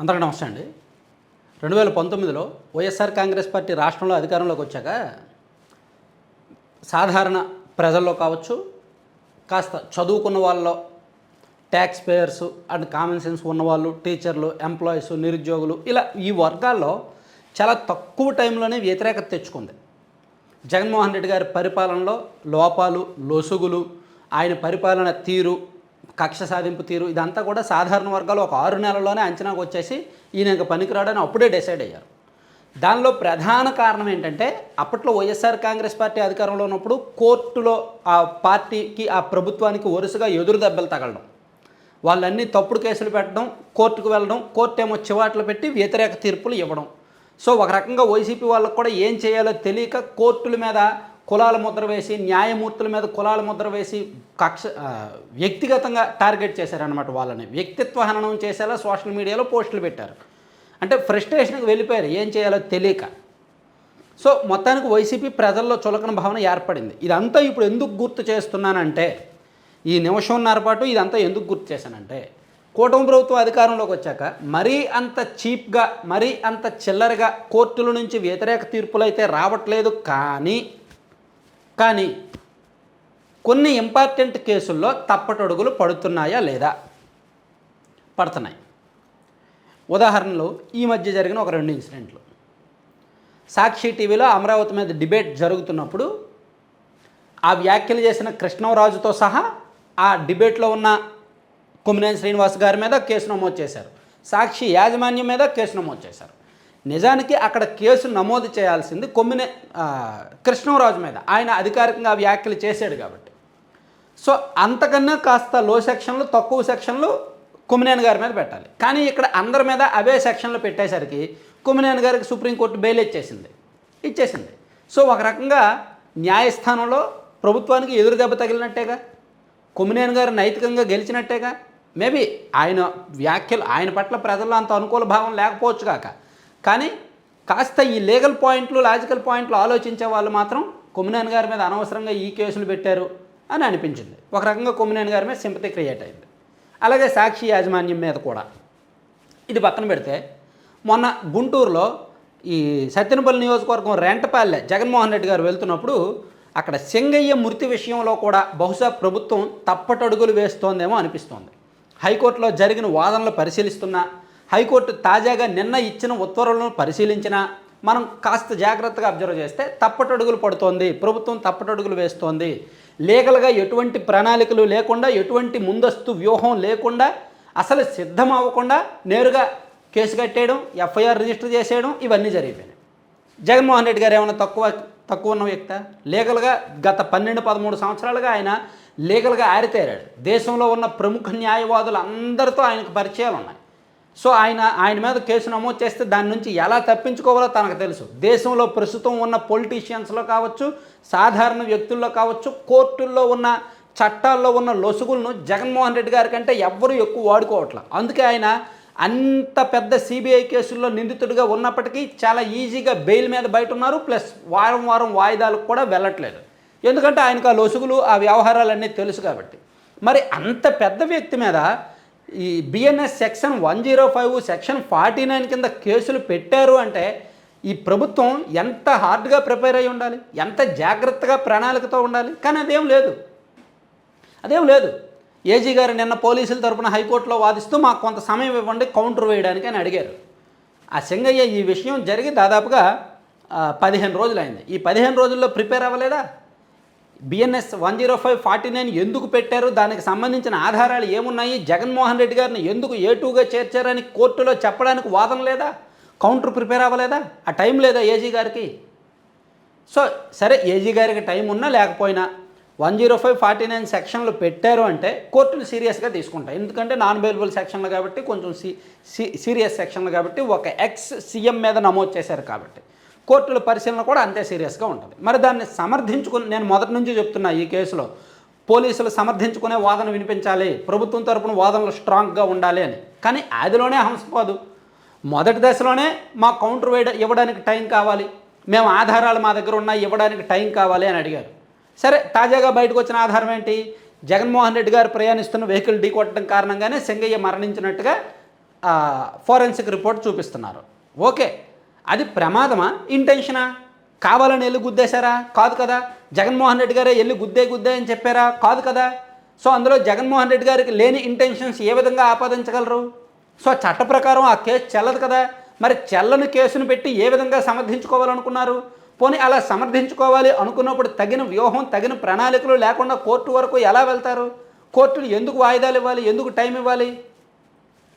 అందరికీ నమస్తే అండి. రెండు వేల పంతొమ్మిదిలో వైఎస్ఆర్ కాంగ్రెస్ పార్టీ రాష్ట్రంలో అధికారంలోకి వచ్చాక సాధారణ ప్రజల్లో కావచ్చు కాస్త చదువుకున్న వాళ్ళలో tax payers and common sense ఉన్నవాళ్ళు టీచర్లు ఎంప్లాయీస్ నిరుద్యోగులు ఇలా ఈ వర్గాల్లో చాలా తక్కువ టైంలోనే వ్యతిరేకత తెచ్చుకుంది. జగన్మోహన్ రెడ్డి గారి పరిపాలనలో లోపాలు లొసుగులు ఆయన పరిపాలన తీరు కక్ష సాధింపు తీరు ఇదంతా కూడా సాధారణ వర్గాలు ఒక ఆరు నెలల్లోనే అంచనాకు వచ్చేసి ఈయన ఇంకా పనికిరాడని అప్పుడే డిసైడ్ అయ్యారు. దానిలో ప్రధాన కారణం ఏంటంటే అప్పట్లో వైఎస్ఆర్ కాంగ్రెస్ పార్టీ అధికారంలో ఉన్నప్పుడు కోర్టులో ఆ పార్టీకి ఆ ప్రభుత్వానికి వరుసగా ఎదురు దెబ్బలు తగలడం. వాళ్ళన్నీ తప్పుడు కేసులు పెట్టడం కోర్టుకు వెళ్ళడం కోర్టు ఏమో చివాట్లు పెట్టి వ్యతిరేక తీర్పులు ఇవ్వడం. సో ఒక రకంగా వైసీపీ వాళ్ళకు కూడా ఏం చేయాలో తెలియక కోర్టుల మీద కులాల ముద్ర వేసి న్యాయమూర్తుల మీద కులాల ముద్ర వేసి కక్ష వ్యక్తిగతంగా టార్గెట్ చేశారనమాట వాళ్ళని. వ్యక్తిత్వ హననం చేసేలా సోషల్ మీడియాలో పోస్టులు పెట్టారు. అంటే ఫ్రస్ట్రేషన్కి వెళ్ళిపోయారు. ఏం చేయాలో తెలియక. సో మొత్తానికి వైసీపీ ప్రజల్లో చులకన భావన ఏర్పడింది. ఇదంతా ఇప్పుడు ఎందుకు గుర్తు చేస్తున్నానంటే ఈ నిమిషంన్నర పాటు ఇదంతా ఎందుకు గుర్తు చేశానంటే కూటమి ప్రభుత్వం అధికారంలోకి వచ్చాక మరీ అంత చీప్గా మరీ అంత చిల్లరగా కోర్టుల నుంచి వ్యతిరేక తీర్పులు అయితే రావట్లేదు కానీ కానీ కొన్ని ఇంపార్టెంట్ కేసుల్లో తప్పటడుగులు పడుతున్నాయా లేదా? పడుతున్నాయి. ఉదాహరణలు ఈ మధ్య జరిగిన ఒక రెండు ఇన్సిడెంట్లు. సాక్షి టీవీలో అమరావతి మీద డిబేట్ జరుగుతున్నప్పుడు ఆ వ్యాఖ్యలు చేసిన కృష్ణరాజుతో సహా ఆ డిబేట్లో ఉన్న కొమ్మినేని శ్రీనివాస్ గారి మీద కేసు నమోదు చేశారు. సాక్షి యాజమాన్యం మీద కేసు నమోదు చేశారు. నిజానికి అక్కడ కేసు నమోదు చేయాల్సింది కొమ్మినే కృష్ణరాజు మీద. ఆయన అధికారికంగా వ్యాఖ్యలు చేశాడు కాబట్టి. సో అంతకన్నా కాస్త లో సెక్షన్లు తక్కువ సెక్షన్లు కుమ్మినేని గారి మీద పెట్టాలి. కానీ ఇక్కడ అందరి మీద అవే సెక్షన్లు పెట్టేసరికి కుమ్మినేని గారికి సుప్రీంకోర్టు బెయిల్ ఇచ్చేసింది. ఇచ్చేసింది. సో ఒక రకంగా న్యాయస్థానంలో ప్రభుత్వానికి ఎదురు దెబ్బ తగిలినట్టేగా? కుమ్మినేని గారు నైతికంగా గెలిచినట్టేగా? మేబీ ఆయన వ్యాఖ్యలు ఆయన పట్ల ప్రజల్లో అంత అనుకూల భావం లేకపోవచ్చు కాక. కానీ కాస్త ఈ లీగల్ పాయింట్లు లాజికల్ పాయింట్లు ఆలోచించే వాళ్ళు మాత్రం కొమ్మినేని గారి మీద అనవసరంగా ఈ కేసులు పెట్టారు అని అనిపించింది. ఒక రకంగా కొమ్మినేని గారి మీద సింపతి క్రియేట్ అయింది. అలాగే సాక్షి యాజమాన్యం మీద కూడా. ఇది పక్కన పెడితే మొన్న గుంటూరులో ఈ సత్యనపల్లి నియోజకవర్గం రెంటపాలె జగన్మోహన్ రెడ్డి గారు వెళ్తున్నప్పుడు అక్కడ సింగయ్య మృతి విషయంలో కూడా బహుశా ప్రభుత్వం తప్పటడుగులు వేస్తోందేమో అనిపిస్తోంది. హైకోర్టులో జరిగిన వాదనలు పరిశీలిస్తున్నా హైకోర్టు తాజాగా నిన్న ఇచ్చిన ఉత్తర్వులను పరిశీలించిన మనం కాస్త జాగ్రత్తగా అబ్జర్వ్ చేస్తే తప్పటడుగులు పడుతోంది. ప్రభుత్వం తప్పటడుగులు వేస్తోంది. లీగల్గా ఎటువంటి ప్రణాళికలు లేకుండా ఎటువంటి ముందస్తు వ్యూహం లేకుండా అసలు సిద్ధం అవ్వకుండా నేరుగా కేసు కట్టేయడం ఎఫ్ఐఆర్ రిజిస్టర్ చేసేయడం ఇవన్నీ జరిగిపోయినాయి. జగన్మోహన్ రెడ్డి గారు ఏమైనా తక్కువ తక్కువ ఉన్న వ్యక్త? లీగల్గా గత పన్నెండు పదమూడు సంవత్సరాలుగా ఆయన లీగల్గా ఆరితేరాడు. దేశంలో ఉన్న ప్రముఖ న్యాయవాదులు అందరితో ఆయనకు పరిచయాలు ఉన్నాయి సో ఆయన ఆయన మీద కేసు నమోదు చేస్తే దాని నుంచి ఎలా తప్పించుకోవాలో తనకు తెలుసు. దేశంలో ప్రస్తుతం ఉన్న పొలిటీషియన్స్లో కావచ్చు సాధారణ వ్యక్తుల్లో కావచ్చు కోర్టుల్లో ఉన్న చట్టాల్లో ఉన్న లొసుగులను జగన్మోహన్ రెడ్డి గారి కంటే ఎవ్వరూ ఎక్కువ వాడుకోవట్లే. అందుకే ఆయన అంత పెద్ద సిబిఐ కేసుల్లో నిందితుడిగా ఉన్నప్పటికీ చాలా ఈజీగా బెయిల్ మీద బయట ఉన్నారు ప్లస్ వారం వారం వాయిదాలకు కూడా వెళ్ళట్లేదు. ఎందుకంటే ఆయనకు ఆ లొసుగులు ఆ వ్యవహారాలన్నీ తెలుసు కాబట్టి. మరి అంత పెద్ద వ్యక్తి మీద ఈ BNS section one zero five section forty nine కింద కేసులు పెట్టారు అంటే ఈ ప్రభుత్వం ఎంత హార్డ్గా ప్రిపేర్ అయి ఉండాలి? ఎంత జాగ్రత్తగా ప్రణాళికతో ఉండాలి? కానీ అదేం లేదు. అదేం లేదు. ఏజీ గారు నిన్న పోలీసుల తరపున హైకోర్టులో వాదిస్తూ మాకు కొంత సమయం ఇవ్వండి కౌంటర్ వేయడానికి అని అడిగారు. ఆ సింగయ్య ఈ విషయం జరిగి దాదాపుగా పదిహేను పదిహేను రోజులైంది. ఈ పదిహేను రోజుల్లో ప్రిపేర్ అవ్వలేదా? BNS one zero five forty nine ఎందుకు పెట్టారు? దానికి సంబంధించిన ఆధారాలు ఏమున్నాయి? జగన్మోహన్ రెడ్డి గారిని ఎందుకు ఏ టూగా చేర్చారని కోర్టులో చెప్పడానికి వాదన లేదా? కౌంటర్ ప్రిపేర్ అవ్వలేదా? ఆ టైం లేదా ఏజీ గారికి? సో సరే ఏజీ గారికి టైం ఉన్నా లేకపోయినా one zero five forty nine సెక్షన్లు పెట్టారు అంటే కోర్టులు సీరియస్గా తీసుకుంటాయి. ఎందుకంటే నాన్ అవైలబుల్ సెక్షన్లు కాబట్టి కొంచెం సీ సీ సీరియస్ సెక్షన్లు కాబట్టి ఒక ఎక్స్ సీఎం మీద నమోదు చేశారు కాబట్టి. కోర్టుల పరిశీలన కూడా అంతే సీరియస్గా ఉంటుంది. మరి దాన్ని సమర్థించుకుని నేను మొదటి నుంచి చెప్తున్నా ఈ కేసులో పోలీసులు సమర్థించుకునే వాదన వినిపించాలి ప్రభుత్వం తరపున వాదనలు స్ట్రాంగ్గా ఉండాలి అని. కానీ అదిలోనే హంసపోదు మొదటి దశలోనే మా కౌంటర్ వేయ ఇవ్వడానికి టైం కావాలి మేము ఆధారాలు మా దగ్గర ఉన్నాయి ఇవ్వడానికి టైం కావాలి అని అడిగారు. సరే తాజాగా బయటకు వచ్చిన ఆధారం ఏంటి? జగన్మోహన్ రెడ్డి గారు ప్రయాణిస్తున్న వెహికల్ ఢీకొట్టడం కారణంగానే సింగయ్య మరణించినట్టుగా ఫోరెన్సిక్ రిపోర్ట్ చూపిస్తున్నారు. ఓకే అది ప్రమాదమా? ఇంటెన్షనా కావాలని వెళ్ళి గుద్దేశారా? కాదు కదా. జగన్మోహన్ రెడ్డి గారే వెళ్ళి గుద్దే గుద్దే అని చెప్పారా? కాదు కదా. సో అందులో జగన్మోహన్ రెడ్డి గారికి లేని ఇంటెన్షన్స్ ఏ విధంగా ఆపాదించగలరు? సో చట్ట ప్రకారం ఆ కేసు చెల్లదు కదా. మరి చెల్లని కేసును పెట్టి ఏ విధంగా సమర్థించుకోవాలనుకున్నారు? పోనీ అలా సమర్థించుకోవాలి అనుకున్నప్పుడు తగిన వ్యూహం తగిన ప్రణాళికలు లేకుండా కోర్టు వరకు ఎలా వెళ్తారు? కోర్టులు ఎందుకు వాయిదాలు ఇవ్వాలి? ఎందుకు టైం ఇవ్వాలి?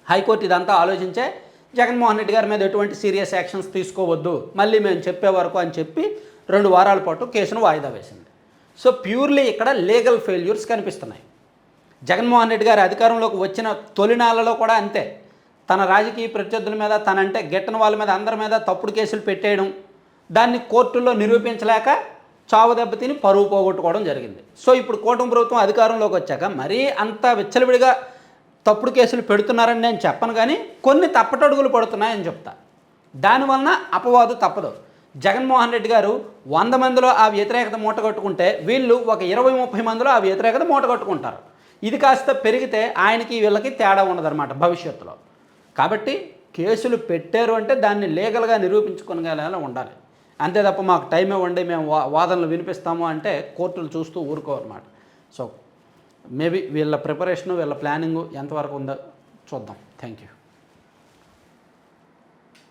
హైకోర్టు ఇదంతా ఆలోచించే జగన్మోహన్ రెడ్డి గారి మీద ఎటువంటి సీరియస్ యాక్షన్స్ తీసుకోవద్దు. మళ్ళీ మేము చెప్పే వరకు అని చెప్పి రెండు వారాల పాటు కేసును వాయిదా వేసింది. సో ప్యూర్లీ ఇక్కడ లీగల్ ఫెయిల్యూర్స్ కనిపిస్తున్నాయి. జగన్మోహన్ రెడ్డి గారు అధికారంలోకి వచ్చిన తొలినాళ్ళలో కూడా అంతే. తన రాజకీయ ప్రత్యర్థుల మీద తనంటే గెట్టిన వాళ్ళ మీద అందరి మీద తప్పుడు కేసులు పెట్టేయడం దాన్ని కోర్టుల్లో నిరూపించలేక చావు దెబ్బతిని పరువు పోగొట్టుకోవడం జరిగింది. సో ఇప్పుడు కూటమి ప్రభుత్వం అధికారంలోకి వచ్చాక మరీ అంత విచ్చలవిడిగా తప్పుడు కేసులు పెడుతున్నారని నేను చెప్పను కానీ కొన్ని తప్పటడుగులు పడుతున్నాయని చెప్తా. దానివలన అపవాదు తప్పదు. జగన్మోహన్ రెడ్డి గారు వంద మందిలో ఆ వ్యతిరేకత మూట కట్టుకుంటే వీళ్ళు ఒక ఇరవై ముప్పై మందిలో ఆ వ్యతిరేకత మూట కట్టుకుంటారు. ఇది కాస్త పెరిగితే ఆయనకి వీళ్ళకి తేడా ఉండదన్నమాట భవిష్యత్తులో. కాబట్టి కేసులు పెట్టారు అంటే దాన్ని లీగల్గా నిరూపించుకునేలా ఉండాలి. అంతే తప్ప మాకు టైం ఇవ్వండి మేము వా వాదనలు వినిపిస్తాము అంటే కోర్టులు చూస్తూ ఊరుకోవన్నమాట సో మేబీ వీళ్ళ ప్రిపరేషను వీళ్ళ ప్లానింగు ఎంతవరకు ఉందో చూద్దాం. Thank you.